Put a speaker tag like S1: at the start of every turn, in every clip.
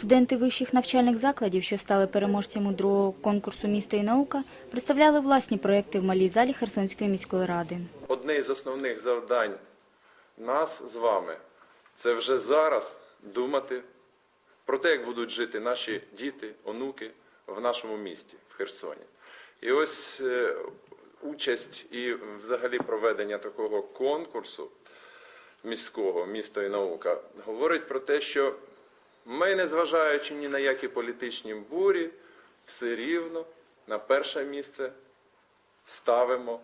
S1: Студенти вищих навчальних закладів, що стали переможцями другого конкурсу «Місто і наука», представляли власні проекти в малій залі Херсонської міської ради.
S2: Одне із основних завдань нас з вами це вже зараз думати про те, як будуть жити наші діти, онуки в нашому місті, в Херсоні. І ось е, участь і взагалі проведення такого конкурсу міського місто і наука говорить про те, що ми, незважаючи ні на які політичні бурі, все рівно на перше місце ставимо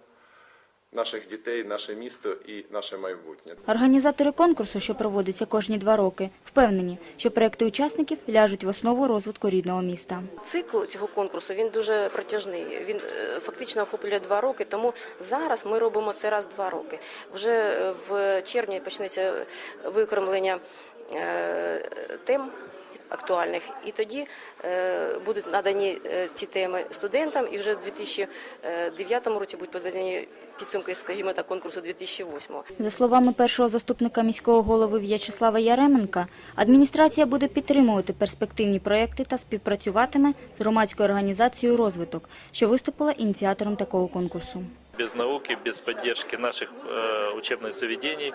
S2: наших дітей, наше місто і наше майбутнє.
S1: Організатори конкурсу, що проводиться кожні два роки, впевнені, що проекти учасників ляжуть в основу розвитку рідного міста.
S3: Цикл цього конкурсу він дуже протяжний. Він е, фактично охоплює два роки. Тому зараз ми робимо це раз два роки. Вже е, в червні почнеться викремлення е, тем. Актуальних і тоді е, будуть надані е, ці теми студентам, і вже в 2009 році будуть підведені підсумки, скажімо так, конкурсу 2008.
S1: За словами першого заступника міського голови В'ячеслава Яременка, адміністрація буде підтримувати перспективні проекти та співпрацюватиме з громадською організацією «Розвиток», що виступила ініціатором такого конкурсу
S4: Без науки, без поддержки наших э, учебных заведений,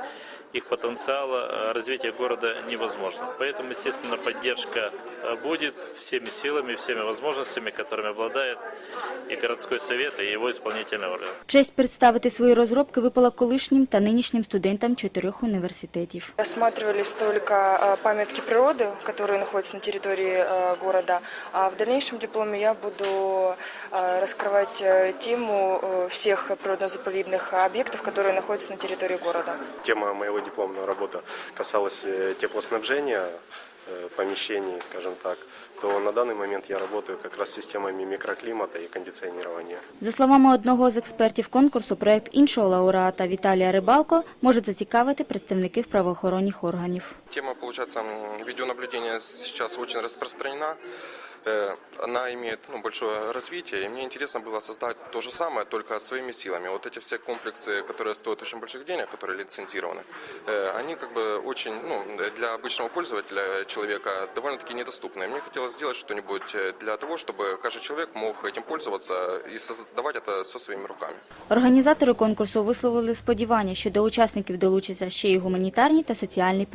S4: их потенциала э, развития города невозможно. Поэтому, естественно, поддержка э, будет всеми силами, всеми возможностями, которыми обладает и городской совет, и его исполнительный орган.
S1: Честь представити свої розробки випала колишнім та нинішнім студентам чотирьох університетів.
S5: Рассматривались только э, памятки природы, которые находятся на территории э, города. А в дальнейшем дипломе я буду э, раскрывать э, тему э, всех природно-заповедных объектов, которые находятся на территории города.
S6: Тема моего дипломного работы касалась э, теплоснабжения э, помещений, скажем так, то на данный момент я работаю как раз с системами микроклимата и кондиционирования.
S1: За словами одного з експертів конкурсу, проект іншого лауреата Віталія Рибалко може зацікавити представників правоохоронних органів.
S7: Тема, получается, м, видеонаблюдения сейчас очень распространена. Э, Она имеет ну, большое развитие, и мне интересно было создать то же самое, только своими силами. Вот эти все комплексы, которые стоят очень больших денег, которые лицензированы, э, они как бы очень, ну, для обычного пользователя, человека, довольно-таки недоступны. Мне хотелось сделать что-нибудь э, для того, чтобы каждый человек мог этим пользоваться и создавать это со своими руками.
S1: Організатори конкурсу висловили сподівання, що до учасників долучаться ще й гуманітарні та соціальні проекти.